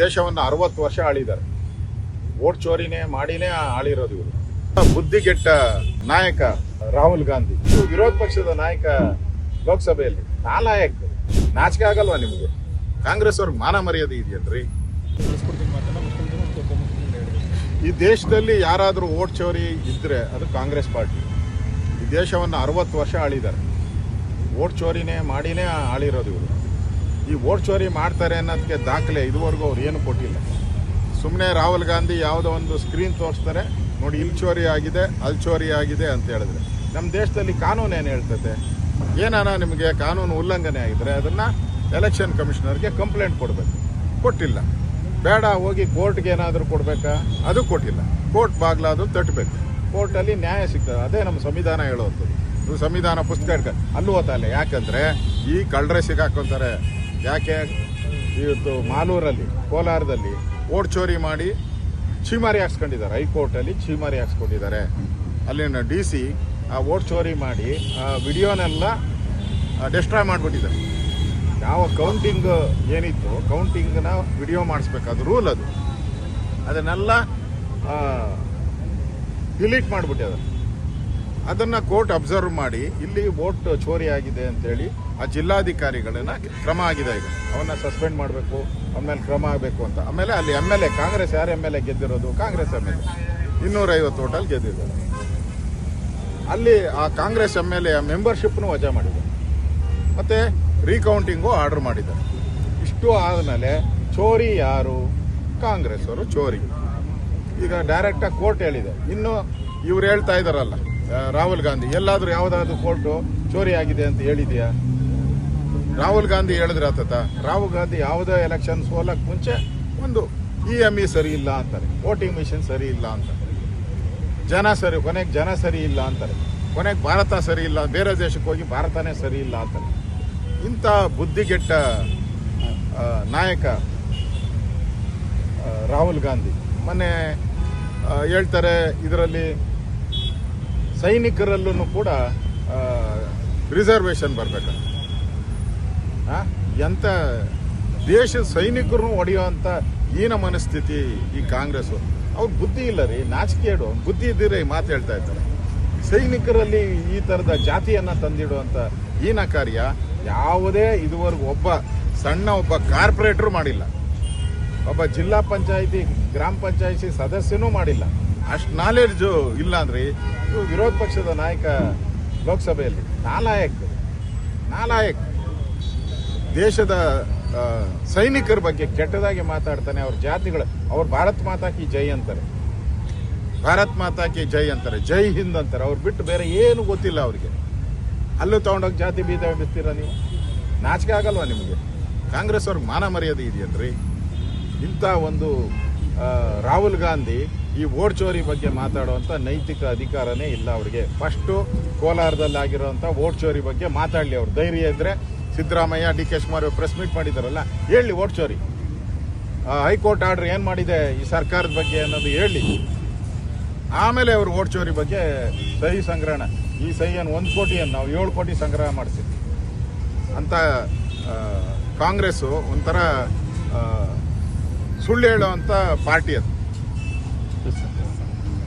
ದೇಶವನ್ನು ಅರವತ್ತು ವರ್ಷ ಆಳಿದ್ದಾರೆ. ಓಟ್ ಚೋರಿನೇ ಮಾಡಿನೇ ಆಳಿರೋದು ಇವರು. ಬುದ್ಧಿಗೆಟ್ಟ ನಾಯಕ ರಾಹುಲ್ ಗಾಂಧಿ. ವಿರೋಧ ಪಕ್ಷದ ನಾಯಕ ಲೋಕಸಭೆಯಲ್ಲಿ ನಾಲಾಯಕ್. ನಾಚಿಕೆ ಆಗಲ್ವಾ ನಿಮಗೆ? ಕಾಂಗ್ರೆಸ್ ಅವ್ರಿಗೆ ಮಾನ ಮರ್ಯಾದೆ ಇದೆಯಲ್ರಿ ಈ ದೇಶದಲ್ಲಿ ಯಾರಾದರೂ ಓಟ್ ಚೋರಿ ಇದ್ರೆ ಅದು ಕಾಂಗ್ರೆಸ್ ಪಾರ್ಟಿ. ಈ ದೇಶವನ್ನು ಅರವತ್ತು ವರ್ಷ ಆಳಿದ್ದಾರೆ. ಓಟ್ ಚೋರಿನೇ ಮಾಡಿನೇ ಆಳಿರೋದು ಇವರು. ಈ ಓಟ್ ಚೋರಿ ಮಾಡ್ತಾರೆ ಅನ್ನೋದಕ್ಕೆ ದಾಖಲೆ ಇದುವರೆಗೂ ಅವ್ರು ಏನು ಕೊಟ್ಟಿಲ್ಲ. ಸುಮ್ಮನೆ ರಾಹುಲ್ ಗಾಂಧಿ ಯಾವುದೋ ಒಂದು ಸ್ಕ್ರೀನ್ ತೋರಿಸ್ತಾರೆ, ನೋಡಿ ಇಲ್ಲಿ ಚೋರಿ ಆಗಿದೆ, ಅಲ್ಲಿ ಚೋರಿ ಆಗಿದೆ ಅಂತ ಹೇಳಿದ್ರೆ. ನಮ್ಮ ದೇಶದಲ್ಲಿ ಕಾನೂನು ಏನು ಹೇಳ್ತದೆ? ಏನಾನ ನಿಮಗೆ ಕಾನೂನು ಉಲ್ಲಂಘನೆ ಆಗಿದ್ರೆ ಅದನ್ನು ಎಲೆಕ್ಷನ್ ಕಮಿಷನರ್ಗೆ ಕಂಪ್ಲೇಂಟ್ ಕೊಡಬೇಕು. ಕೊಟ್ಟಿಲ್ಲ. ಬೇಡ, ಹೋಗಿ ಕೋರ್ಟ್ಗೆ ಏನಾದರೂ ಕೊಡಬೇಕಾ? ಅದು ಕೊಟ್ಟಿಲ್ಲ. ಕೋರ್ಟ್ ಬಾಗ್ಲಾದ್ರೂ ತಟ್ಟಬೇಕು ಕೋರ್ಟಲ್ಲಿ ನ್ಯಾಯ ಸಿಗ್ತದೆ. ಅದೇ ನಮ್ಮ ಸಂವಿಧಾನ ಹೇಳುವಂಥದ್ದು ಸಂವಿಧಾನ ಪುಸ್ತಕ ಇಡ್ಕ ಅಲ್ಲೂ ಓದಲ್ಲ ಯಾಕಂದರೆ ಈ ಕಳ್ಳರೆ ಸಿಗಾಕೊಂತಾರೆ ಯಾಕೆ? ಇವತ್ತು ಮಾಲೂರಲ್ಲಿ, ಕೋಲಾರದಲ್ಲಿ ಓಟ್ ಚೋರಿ ಮಾಡಿ ಛೀಮಾರಿ ಹಾಕ್ಸ್ಕೊಂಡಿದ್ದಾರೆ. ಹೈಕೋರ್ಟಲ್ಲಿ ಛೀಮಾರಿ ಹಾಕ್ಸ್ಕೊಂಡಿದ್ದಾರೆ. ಅಲ್ಲಿನ ಡಿ ಸಿ ಆ ಓಟ್ ಚೋರಿ ಮಾಡಿ ಆ ವಿಡಿಯೋನೆಲ್ಲ ಡೆಸ್ಟ್ರಾಯ್ ಮಾಡಿಬಿಟ್ಟಿದ್ದಾರೆ. ಯಾವ ಕೌಂಟಿಂಗ್ ಏನಿತ್ತು, ಕೌಂಟಿಂಗ್ನ ವಿಡಿಯೋ ಮಾಡಿಸ್ಬೇಕಾದ ರೂಲ್ ಅದು. ಅದನ್ನೆಲ್ಲ ಡಿಲೀಟ್ ಮಾಡಿಬಿಟ್ಟಿದ್ದಾರೆ. ಅದನ್ನು ಕೋರ್ಟ್ ಅಬ್ಸರ್ವ್ ಮಾಡಿ ಇಲ್ಲಿ ವೋಟ್ ಚೋರಿ ಆಗಿದೆ ಅಂತೇಳಿ ಆ ಜಿಲ್ಲಾಧಿಕಾರಿಗಳನ್ನ ಕ್ರಮ ಆಗಿದೆ ಈಗ. ಅವನ್ನ ಸಸ್ಪೆಂಡ್ ಮಾಡಬೇಕು ಆಮೇಲೆ ಕ್ರಮ ಆಗಬೇಕು ಅಂತ. ಆಮೇಲೆ ಅಲ್ಲಿ ಎಂ ಎಲ್ ಎ ಕಾಂಗ್ರೆಸ್ ಯಾರು ಎಂ ಎಲ್ ಎ ಗೆದ್ದಿರೋದು? ಕಾಂಗ್ರೆಸ್ ಎಂ ಎಲ್ ಎ ಇನ್ನೂರೈವತ್ತು ಓಟಲ್ಲಿ ಗೆದ್ದಿದ್ದಾರೆ. ಅಲ್ಲಿ ಆ ಕಾಂಗ್ರೆಸ್ ಎಂ ಎಲ್ ಎ ಮೆಂಬರ್ಶಿಪ್ನು ವಜಾ ಮಾಡಿದ್ದಾರೆ. ಮತ್ತೆ ರೀಕೌಂಟಿಂಗು ಆರ್ಡರ್ ಮಾಡಿದ್ದಾರೆ. ಇಷ್ಟು ಆದಮೇಲೆ ಚೋರಿ ಯಾರು? ಕಾಂಗ್ರೆಸ್ ಅವರು ಚೋರಿ. ಈಗ ಡೈರೆಕ್ಟಾಗಿ ಕೋರ್ಟ್ ಹೇಳಿದೆ. ಇನ್ನು ಇವ್ರು ಹೇಳ್ತಾ ಇದಾರಲ್ಲ ಆ, ರಾಹುಲ್ ಗಾಂಧಿ. ಎಲ್ಲಾದರೂ ಯಾವ್ದಾದ್ರು ಕೋರ್ಟು ಚೋರಿ ಆಗಿದೆ ಅಂತ ಹೇಳಿದ್ಯಾ? ರಾಹುಲ್ ಗಾಂಧಿ ಹೇಳಿದ್ರೆ ಆತತ? ರಾಹುಲ್ ಗಾಂಧಿ ಯಾವುದೇ ಎಲೆಕ್ಷನ್ ಸೋಲಕ್ ಮುಂಚೆ ಒಂದು ಇ ಎಂ ಇ ಸರಿ ಇಲ್ಲ ಅಂತಾರೆ. ವೋಟಿಂಗ್ ಮಿಷಿನ್ ಸರಿ ಇಲ್ಲ ಅಂತಾರೆ. ಜನ ಸರಿ, ಕೊನೆಗೆ ಜನ ಸರಿ ಇಲ್ಲ ಅಂತಾರೆ. ಕೊನೆಗೆ ಭಾರತ ಸರಿ ಇಲ್ಲ, ಬೇರೆ ದೇಶಕ್ಕೆ ಹೋಗಿ ಭಾರತನೇ ಸರಿ ಇಲ್ಲ ಅಂತಾರೆ. ಇಂಥ ಬುದ್ಧಿಗೆಟ್ಟ ನಾಯಕ ರಾಹುಲ್ ಗಾಂಧಿ. ಮೊನ್ನೆ ಹೇಳ್ತಾರೆ, ಇದರಲ್ಲಿ ಸೈನಿಕರಲ್ಲೂ ಕೂಡ ರಿಸರ್ವೇಶನ್ ಬರ್ಬೇಕಂತ ಎಂಥ ದೇಶದ ಸೈನಿಕರನ್ನು ಹೊಡೆಯುವಂಥ ಏನ ಮನಸ್ಥಿತಿ ಈ ಕಾಂಗ್ರೆಸ್ ಅವ್ರ ಬುದ್ಧಿ ಇಲ್ಲ ರೀ ನಾಚಿಕೆಡು ಬುದ್ಧಿ ಇದ್ದೀರ ಈ ಮಾತು ಹೇಳ್ತಾ ಇದ್ದಾರೆ. ಸೈನಿಕರಲ್ಲಿ ಈ ಥರದ ಜಾತಿಯನ್ನ ತಂದಿಡುವಂಥ ಏನ ಕಾರ್ಯ ಯಾವುದೇ ಇದುವರೆಗೂ ಒಬ್ಬ ಸಣ್ಣ ಒಬ್ಬ ಕಾರ್ಪೊರೇಟ್ರು ಮಾಡಿಲ್ಲ. ಒಬ್ಬ ಜಿಲ್ಲಾ ಪಂಚಾಯಿತಿ, ಗ್ರಾಮ ಪಂಚಾಯಿತಿ ಸದಸ್ಯನೂ ಮಾಡಿಲ್ಲ. ಅಷ್ಟು ನಾಲೆಡ್ಜು ಇಲ್ಲ ಅಂದ್ರೆ ವಿರೋಧ ಪಕ್ಷದ ನಾಯಕ ಲೋಕಸಭೆಯಲ್ಲಿ ನಾಲಾಯಕ್. ನಾಲಾಯಕ್. ದೇಶದ ಸೈನಿಕರ ಬಗ್ಗೆ ಕೆಟ್ಟದಾಗಿ ಮಾತಾಡ್ತಾನೆ ಅವ್ರ ಜಾತಿಗಳು. ಅವ್ರು ಭಾರತ್ ಮಾತಾ ಕಿ ಜೈ ಅಂತಾರೆ. ಭಾರತ್ ಮಾತಾ ಕಿ ಜೈ ಅಂತಾರೆ. ಜೈ ಹಿಂದ್ ಅಂತಾರೆ. ಅವ್ರು ಬಿಟ್ಟು ಬೇರೆ ಏನು ಗೊತ್ತಿಲ್ಲ ಅವ್ರಿಗೆ. ಅಲ್ಲೂ ತಗೊಂಡೋಗಿ ಜಾತಿ ಬೀದ ಬಿಡ್ತೀರಾ ನೀವು? ನಾಚಿಕೆ ಆಗಲ್ವಾ ನಿಮಗೆ? ಕಾಂಗ್ರೆಸ್ ಅವ್ರಿಗೆ ಮಾನ ಮರ್ಯಾದೆ ಇದೆಯಲ್ರಿ ಇಂಥ ಒಂದು ರಾಹುಲ್ ಗಾಂಧಿ ಈ ಓಟ್ ಚೋರಿ ಬಗ್ಗೆ ಮಾತಾಡುವಂಥ ನೈತಿಕ ಅಧಿಕಾರನೇ ಇಲ್ಲ ಅವರಿಗೆ. ಫಸ್ಟು ಕೋಲಾರದಲ್ಲಿ ಆಗಿರೋಂಥ ಓಟ್ ಚೋರಿ ಬಗ್ಗೆ ಮಾತಾಡಲಿ ಅವ್ರು. ಧೈರ್ಯ ಇದ್ದರೆ Siddaramaiah, D K Shivakumar press meet ಮಾಡಿದಾರಲ್ಲ, ಹೇಳಿ ಓಟ್ ಚೋರಿ. ಹೈಕೋರ್ಟ್ ಆರ್ಡರ್ ಏನು ಮಾಡಿದೆ ಈ ಸರ್ಕಾರದ ಬಗ್ಗೆ ಅನ್ನೋದು ಹೇಳಿ. ಆಮೇಲೆ ಅವರು ಓಟ್ ಚೋರಿ ಬಗ್ಗೆ ಸಹಿ ಸಂಗ್ರಹಣ. ಈ ಸಹಿಯನ್ನು ಒಂದು ಕೋಟಿಯನ್ನು ನಾವು ಏಳು ಕೋಟಿ ಸಂಗ್ರಹ ಮಾಡಿಸಿದ್ವಿ ಅಂತ ಕಾಂಗ್ರೆಸ್ಸು ಒಂಥರ ಸುಳ್ಳು ಹೇಳುವಂಥ ಪಾರ್ಟಿ ಅದು.